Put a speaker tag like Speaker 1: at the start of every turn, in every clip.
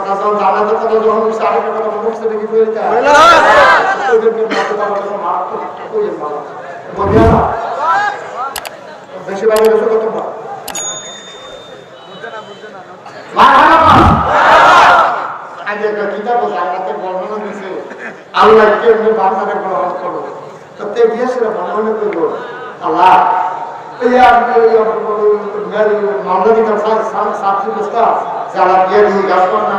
Speaker 1: কথা যখন জানাতে কথা যখন উঠছে আরেকটা কথা মনে হচ্ছে দেখি বলতে ওইদেরকে মাথা দাও যখন মার ওই যে মারা বলিয়া না বেশি বাইরে গেছে কত মা মার হারা মা আগে একটা কিতাব জান্নাতের বর্ণনা দিয়েছে আল্লাহ কেমনি বান্দারে গ্রহণ করো তো তে গিয়েছিল মনে মনে করব আল্লাহ এই মামলা দিতাম সাতশো বস্তা যারা বিয়ে দিয়ে গাছ না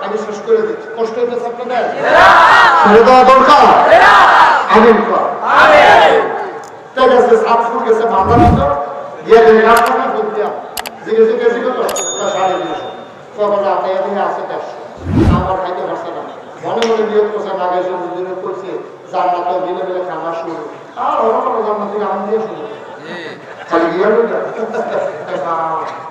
Speaker 1: আমি শেষ করে দিচ্ছি। কষ্ট হইতেছে আপনাদের? ছেড়ে দেওয়া দরকার? আমিন ঠিক আছে সাত ফুট গেছে মামলা দিত দিয়ে দিন রাত করে বলতাম জিজ্ঞেস জিজ্ঞেস কত সাড়ে তিনশো। সকালে আটাই দিয়ে আসে চারশো আমার খাইতে পারছে না। মনে মনে নিয়োগ করছে না গেছে দুদিনে করছে। জান্নাত দিনে বেলে খানা শুরু। আর ওরা কোনো জান্নাত থেকে আম দিয়ে শুরু। খালি গিয়ে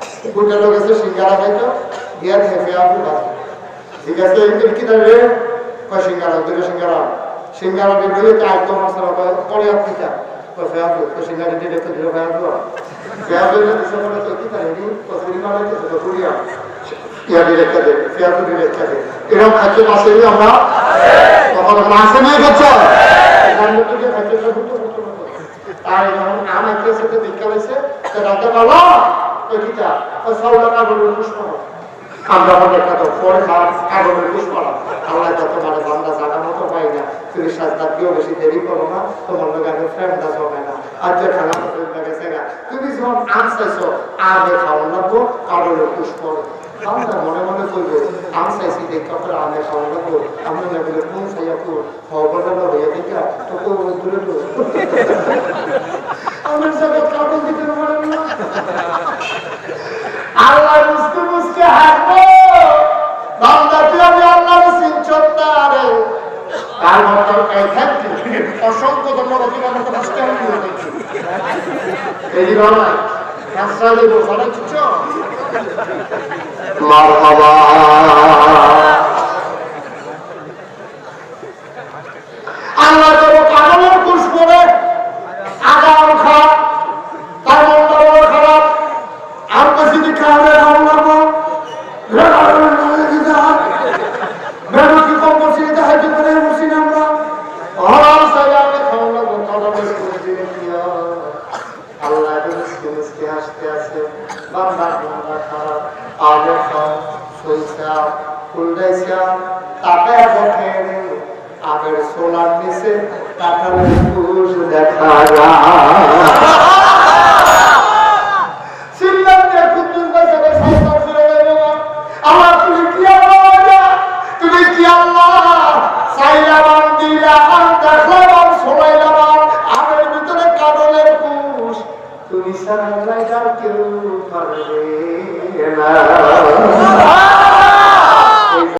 Speaker 1: গোটা লোক আছে সিঙ্গারা খাইতো? গিয়া খেপে আপনি বাজে ঠিক আছে, এই কি রে কয় সিঙ্গারা? দুটো সিঙ্গারা। সিঙ্গারা বেরোলে তো একদম মশলা পরে আপনি কা কয় ফেয়াবো কয় সিঙ্গারা দিয়ে দেখতে দিল ফেয়াবো ফেয়াবো দিছে বলে তো কি তাই নি কচুরি মারা তো কচুরি আম। ইয়া ডিরেক্ট দে ফেয়াবো ডিরেক্ট দে। এরকম খাদ্য মাসে আমরা তখন মাসে নাই খাচ্ছ? সব আর যখন আম একটা সাথে দেখা হয়েছে তো রাতে বাবা ওই কিটা ওই সাউলা কাগজের পুষ্প আমরা মনে একটা তো ফল খাওয়া কাগজের পুষ্প আল্লাহ যত মানে বান্দা জানা মতো পাই না তুমি সাজদা কেউ বেশি দেরি করো না তোমার লোক আগে ফ্রেন্ডটা জমে না। আর যে খানা গেছে গা তুমি যখন আম চাইছো আমে খাওয়ান লাগবো কাগজের পুষ্প আমরা মনে মনে করব আম চাইছি দেখা পরে আমে খাওয়ান লাগবো। আমরা না বলে কোন চাইয়া কোন খবরটা হয়ে দেখা তো কোন দূরে দূরে? আমার জগৎ কাপড় দিতে পারেন না। আল্লাহ বুঝতে বুঝতে হাসবো বান্দাকে আমি আল্লাহর সিনচত্তারে তার মতো এই থাকতে অসংখ্য ধন্যবাদ, তুমি আমাকে বুঝতে হবে এই দিন নয় কাঁচরা দেবো সারা মারহাবা আল্লাহ দেবো পাগলের কুশ করে আগাম খারাপ তার মনটা বড় খারাপ আর তো যদি খাওয়াবে ভালো লাগবো বেরো কি কম বসি এটা হাইতে করে বসি না আমরা আরাম সাইয়া আমি খাওয়া লাগবো তারা বেশ করে দিলে কি হয়? আল্লাহ মুসকে মুসকে হাসতে আছে বান্দা বান্দা খারাপ আগে কুশ দেখা তুমি সারা কেউ পারবে না।